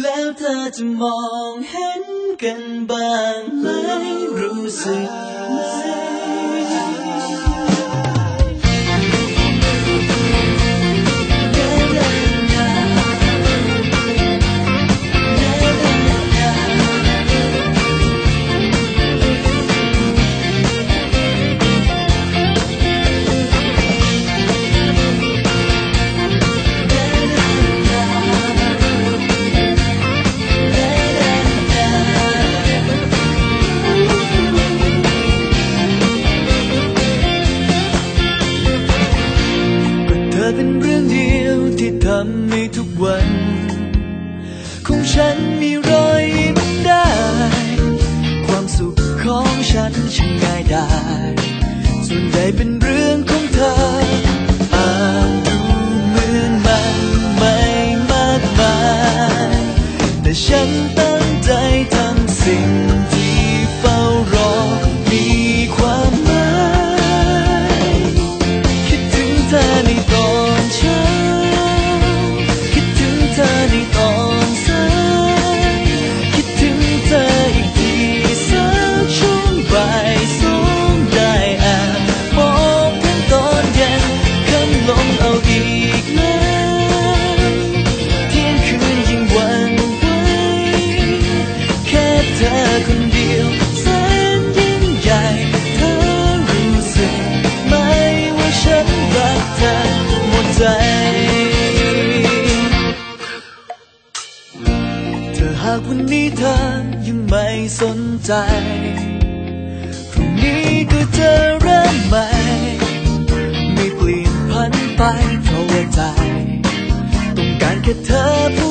แล้วเธอจะมองเห็นกันบ้างไหมรู้สึกไหม เป็นเรื่องเดียวที่ทำให้ทุกวัน ของฉันมีรอยยิ้มากวันนี้เธอยังไม่สนใจ พรุ่งนี้ก็จะเริ่มใหม่ ไม่เปลี่ยนพันไปเพราะว่าใจ ต้องการแค่เธอ